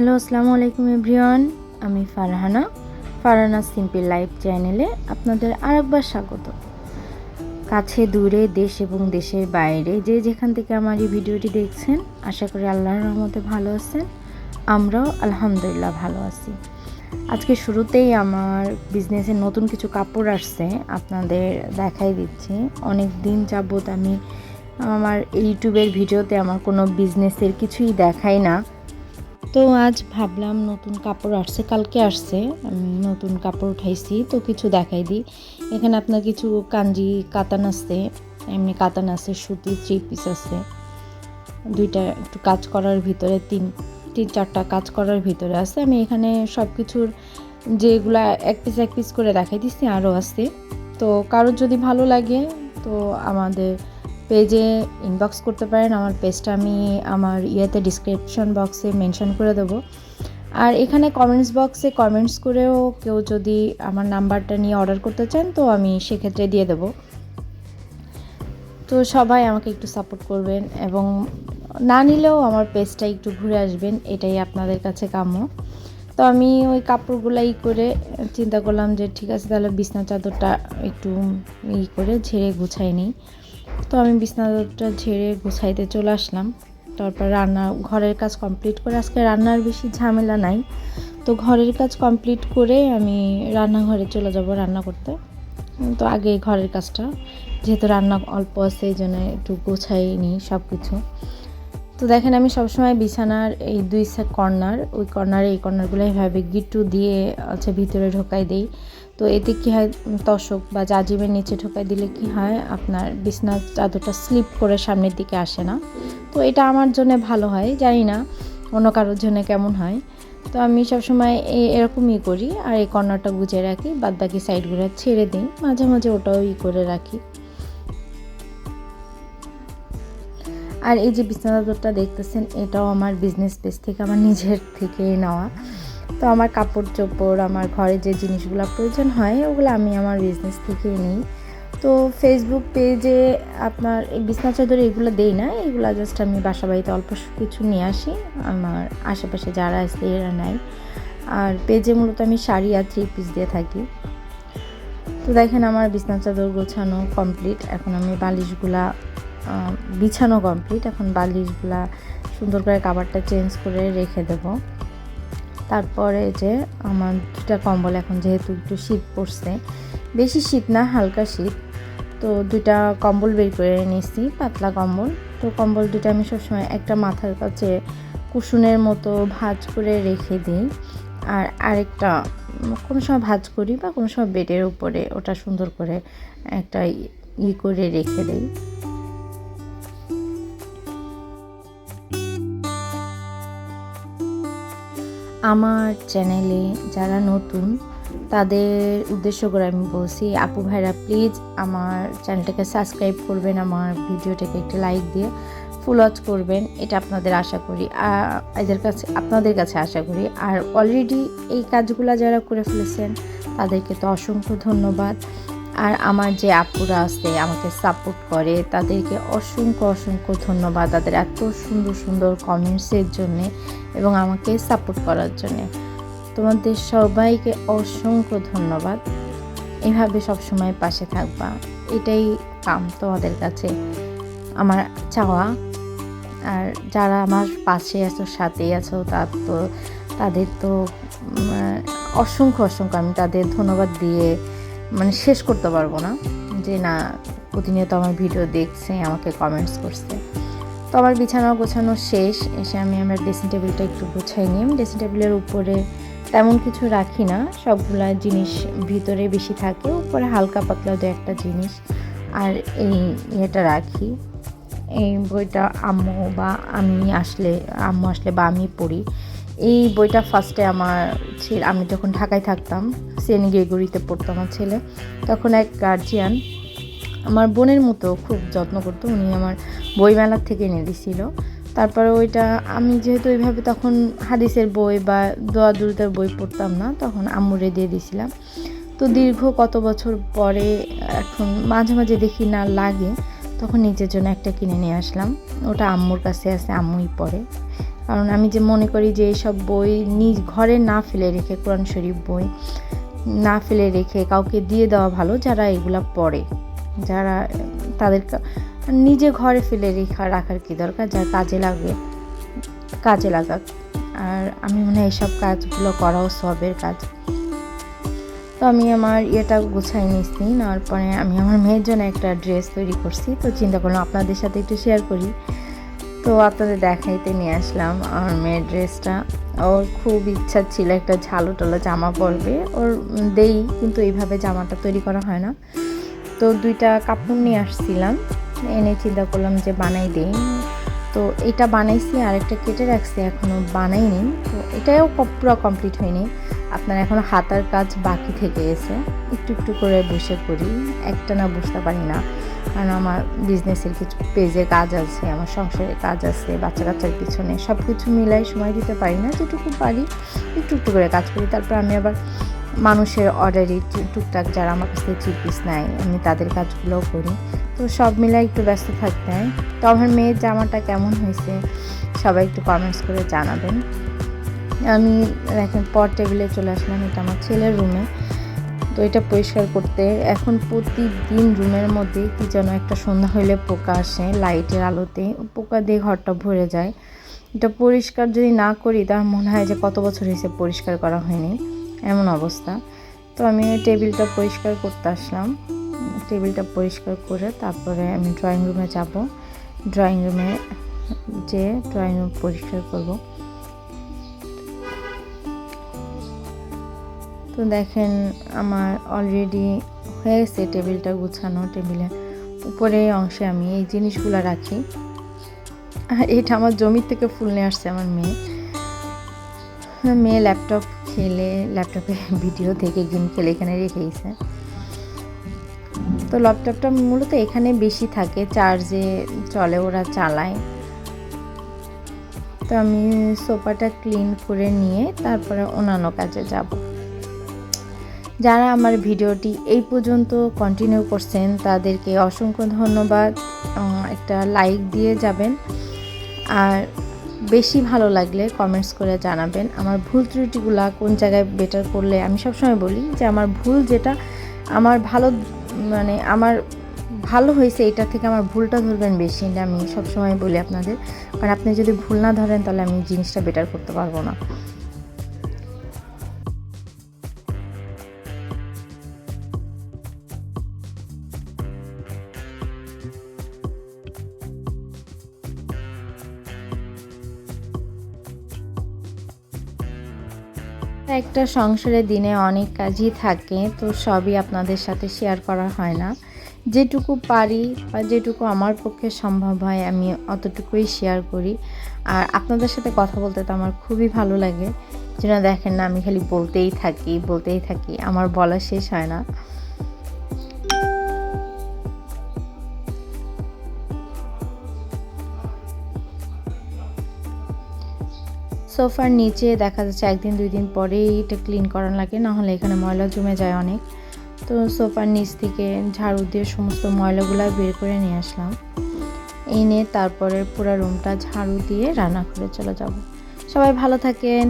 Hello আসসালামু আলাইকুম everyone আমি ফারহানা ফারহানা সিম্পল লাইফ চ্যানেলে আপনাদের আরেকবার স্বাগত। কাছে, দূরে, দেশ এবং দেশের বাইরে যে যেখান থেকে আমার এই ভিডিওটি দেখছেন, আশা করি আল্লাহর রহমতে ভালো আছেন। আমরাও আলহামদুলিল্লাহ ভালো আছি। আজকে শুরুতেই আমার বিজনেসের নতুন কিছু কাপড় আসছে, আপনাদের দেখাই দিচ্ছি। অনেক দিন যাবৎ আমি আমার ইউটিউবের ভিডিওতে আমার কোনো বিজনেসের কিছুই দেখাই না। তো আজ ভাবলাম নতুন কাপড় আসছে, কালকে আসছে। নতুন কাপড় উঠাইছি, তো কিছু দেখাই দিই। এখানে আপনার কিছু কাঞ্জি, কাতান আছে এমনি কাতান আছে, সুতি থ্রি পিস আছে। দুইটা একটু কাজ করার ভিতরে, তিন তিন চারটা কাজ করার ভিতরে আছে। আমি এখানে সব কিছুর যেগুলা এক পিস এক পিস করে দেখাই দিচ্ছি আরও আছে। তো কারোর যদি ভালো লাগে, তো আমাদের পেজে ইনবক্স করতে পারেন। আমার পেজটা আমি আমার ইয়েতে ডিসক্রিপশন বক্সে মেনশন করে দেবো। আর এখানে কমেন্টস বক্সে কমেন্টস করেও কেউ যদি আমার নাম্বারটা নিয়ে অর্ডার করতে চান, তো আমি সেক্ষেত্রে দিয়ে দেবো। তো সবাই আমাকে একটু সাপোর্ট করবেন এবং না নিলেও আমার পেজটা একটু ঘুরে আসবেন, এটাই আপনাদের কাছে কাম্য। তো আমি ওই কাপড়গুলাই করে চিন্তা করলাম যে ঠিক আছে, তাহলে বিছনা চাদরটা একটু ই করে ঝেড়ে গুছাই নিই। তো আমি বিছনাটা ঝেড়ে গুছাইতে চলে আসলাম। তারপর রান্না, ঘরের কাজ কমপ্লিট করে, আজকে রান্নার বেশি ঝামেলা নাই। তো ঘরের কাজ কমপ্লিট করে আমি রান্নাঘরে চলে যাব রান্না করতে। তো আগে ঘরের কাজটা, যেহেতু রান্না অল্প আছে, এই জন্য একটু গোছাই নিই সব কিছু তো দেখেন, আমি সবসময় বিছানার এই দুই কর্নার ওই কর্নারে এই কর্নারগুলো এভাবে গিট্টু দিয়ে হচ্ছে ভিতরে ঢোকাই দেই। তো এতে কী হয় তশক বা জাজিমের নিচে ঢোকাই দিলে কি হয়, আপনার বিছনার চাদরটা স্লিপ করে সামনের দিকে আসে না। তো এটা আমার জন্য ভালো হয়, জানি না অন্য কারোর জন্য কেমন হয়। তো আমি সবসময় এরকমই করি আর এই কর্নারটা গুছিয়ে রাখি বাদ বাকি সাইডগুলো ছেড়ে দিই, মাঝে মাঝে ওটাও ই করে রাখি। আর এই যে বিছানা চাদরটা দেখতেছেন, এটাও আমার বিজনেস পেজ থেকে, আমার নিজের থেকে নেওয়া। তো আমার কাপড় চোপড় আমার ঘরে যে জিনিসগুলো প্রয়োজন হয়, ওগুলো আমি আমার বিজনেস থেকে নিই। তো ফেসবুক পেজে আপনার এই বিছনা চাদর এগুলো দেই না, এগুলো জাস্ট আমি বাসা বাড়িতে অল্প কিছু নিয়ে আসি। আমার আশেপাশে যারা আছে এরা নেয়। আর পেজে মূলত আমি শাড়ি আর থ্রি পিস দিয়ে থাকি। তো দেখেন আমার বিছনা চাদর গোছানো কমপ্লিট এখন আমি বালিশগুলা বিছানো কমপ্লিট এখন বালিশগুলা সুন্দর করে কাবারটা চেঞ্জ করে রেখে দেব। তারপরে যে আমার দুটা কম্বল এখন যেহেতু একটু শীত পড়ছে, বেশি শীত না, হালকা শীত। তো দুইটা কম্বল বের করে নিয়েছি, পাতলা কম্বল। তো কম্বল দুটা আমি সবসময় একটা মাথার কাছে কুসুনের মতো ভাজ করে রেখে দিই। আর আরেকটা, কোনো সময় ভাজ করি বা কোনো সময় বেডের উপরে ওটা সুন্দর করে একটা ই করে রেখে দিই। আমার চ্যানেলে যারা নতুন, তাদের উদ্দেশ্য করে আমি বলছি, আপু ভাইরা প্লিজ আমার চ্যানেলটাকে সাবস্ক্রাইব করবেন, আমার ভিডিওটাকে একটি লাইক দিয়ে ফুল ওয়াচ করবেন, এটা আপনাদের আশা করি। এদের কাছে, আপনাদের কাছে আশা করি। আর অলরেডি এই কাজগুলো যারা করে ফেলেছেন, তাদেরকে তো অসংখ্য ধন্যবাদ। আর আমার যে আপুরা আছে, আমাকে সাপোর্ট করে, তাদেরকে অসংখ্য অসংখ্য ধন্যবাদ তাদের এত সুন্দর সুন্দর কমেন্টসের জন্যে এবং আমাকে সাপোর্ট করার জন্যে। তোমাদের সবাইকে অসংখ্য ধন্যবাদ। এভাবে সবসময় পাশে থাকবা। এটাই কাম তোমাদের কাছে আমার চাওয়া। আর যারা আমার পাশে আছো, সাথেই আছো তার তো, তাদের তো অসংখ্য অসংখ্য আমি তাদের ধন্যবাদ দিয়ে মানে শেষ করতে পারব না। যে না, প্রতিনিয়ত আমার ভিডিও দেখছে, আমাকে কমেন্টস করছে। তো আমার বিছানা গোছানো শেষ, এসে আমি আমার ড্রেসিং টেবিলটা একটু গোছাই নিই। ড্রেসিং টেবিলের উপরে তেমন কিছু রাখি না, সবগুলা জিনিস ভিতরে বেশি থাকে, উপরে হালকা পাতলা দু একটা জিনিস। আর এই ইয়েটা রাখি। এই বইটা আম্মু বা আমি আসলে, আম্মু আসলে বা আমি পড়ি। এই বইটা ফার্স্টে আমার ছেলে, আমি যখন ঢাকায় থাকতাম সেন গ্রেগরিতে পড়তো আমার ছেলে, তখন এক গার্জিয়ান আমার বোনের মতো খুব যত্ন করতো, উনি আমার বইমেলার থেকে এনে দিছিল। তারপরে ওইটা আমি যেহেতু ওইভাবে তখন হাদিসের বই বা দোয়া দুরুদের বই পড়তাম না, তখন আম্মুরে দিয়ে দিয়েছিলাম তো দীর্ঘ কত বছর পরে এখন মাঝে মাঝে দেখি না লাগে, তখন নিজের জন্য একটা কিনে নিয়ে আসলাম। ওটা আম্মুর কাছে আছে, আম্মুই পড়ে। কারণ আমি যে মনে করি যে এইসব বই নিজ ঘরে না ফেলে রেখে, কোরআন শরীফ বই না ফেলে রেখে কাউকে দিয়ে দেওয়া ভালো, যারা এগুলা পড়ে। যারা তাদের নিজে ঘরে ফেলে রেখা রাখার কি দরকার? যা কাজে লাগে, কাজে লাগাক। আর আমি মনে হয় এইসব কাজগুলো করাও সবের কাজ। তো আমি আমার ইয়েটা গুছাই নিচ্ছি নেওয়ার পরে আমি আমার মেয়ের জন্য একটা ড্রেস তৈরি করছি। তো চিন্তা করলাম আপনাদের সাথে একটু শেয়ার করি। তো আপনাদের দেখাইতে নিয়ে আসলাম আমার মেয়ের ড্রেসটা। ওর খুব ইচ্ছা ছিল একটা ঝালো টালো জামা পরবে। ওর দেই, কিন্তু এইভাবে জামাটা তৈরি করা হয় না। তো দুইটা কাপড় নিয়ে আসছিলাম। এনে চিন্তা করলাম যে বানাই দিই। তো এটা বানাইছি আর একটা কেটে রাখছি এখনও বানাইনি। তো এটাও পুরো কমপ্লিট হয়নি। আপনার এখন হাতার কাজ বাকি থেকে গেছে। একটু একটু করে বসে করি একটা না বুঝতে পারি না। কারণ আমার বিজনেসের কিছু পেজে কাজ আছে, আমার সংসারের কাজ আছে বাচ্চা কাচ্চার পিছনে সব কিছু মিলাই সময় দিতে পারি না, যেটুকু পারি একটু একটু করে কাজ করি। তারপর আমি আবার মানুষের অর্ডারে টুকটাক যারা আমার কাছ থেকে চিপিস নেয়, আমি তাদের কাজগুলোও করি। তো সব মিলাই একটু ব্যস্ত থাকতে হয়। তো আমার মেয়ের জামাটা কেমন হয়েছে সবাই একটু কমেন্টস করে জানাবেন। আমি দেখেন পর টেবিলে চলে আসলাম, এটা আমার ছেলের রুমে তো এটা পরিষ্কার করতে। এখন প্রতিদিন রুমের মধ্যে কি যেন একটা সন্ধ্যা হইলে পোকা আসে লাইটের আলোতে। পোকা দিয়ে ঘরটা ভরে যায়। এটা পরিষ্কার যদি না করি তার মনে হয় যে কত বছর হয়েছে পরিষ্কার করা হয়নি। এমন অবস্থা। তো আমি টেবিলটা পরিষ্কার করতে আসলাম। টেবিলটা পরিষ্কার করে তারপরে আমি ড্রয়িং রুমে যাব। ড্রয়িং রুমে যে ড্রয়িং রুম পরিষ্কার করব। তো দেখেন আমার অলরেডি হয়ে গেছে টেবিলটা গুছানো টেবিলে উপরে অংশে আমি এই জিনিসগুলো রাখি। আর এটা আমার জমির থেকে ফুল নিয়ে আসছে আমার মেয়ে। মেয়ে ল্যাপটপ খেলে ল্যাপটপে ভিডিও দেখে গেম খেলে এখানে রেখে গেছে। তো ল্যাপটপটা মূলত এখানে বেশি থাকে চার্জে চলে, ওরা চালায়। তো আমি সোফাটা ক্লিন করে নিয়ে তারপরে অন্যান্য কাজে যাব। যারা আমার ভিডিওটি এই পর্যন্ত কন্টিনিউ করছেন, তাদেরকে অসংখ্য ধন্যবাদ। একটা লাইক দিয়ে যাবেন। আর বেশি ভালো লাগলে কমেন্টস করে জানাবেন, আমার ভুল ত্রুটিগুলো কোন জায়গায় বেটার করলে আমি সবসময় বলি যে, আমার ভুল যেটা আমার ভালো মানে আমার ভালো হয়েছে, এটা থেকে আমার ভুলটা ধরবেন বেশি, এটা আমি সবসময় বলি আপনাদের। কারণ আপনি যদি ভুল না ধরেন, তাহলে আমি জিনিসটা বেটার করতে পারব না। একটা সংসারের দিনে অনেক কাজই থাকে, তো সবই আপনাদের সাথে শেয়ার করা হয় না। যেটুকু পারি বা যেটুকু আমার পক্ষে সম্ভব হয়, আমি অতটুকুই শেয়ার করি। আর আপনাদের সাথে কথা বলতে তো আমার খুবই ভালো লাগে। যেন দেখেন না, আমি খালি বলতেই থাকি বলতেই থাকি, আমার বলা শেষ হয় না। সোফার নিচে দেখা যাচ্ছে একদিন, দুই দিন পরেই এটা ক্লিন করানো লাগে নাহলে এখানে ময়লা জমে যায় অনেক। তো সোফার নিচ থেকে ঝাড়ু দিয়ে সমস্ত ময়লাগুলো বের করে নিয়ে আসলাম। এনে তারপরে পুরো রুমটা ঝাড়ু দিয়ে রান্না করে চলে যাব। সবাই ভালো থাকেন।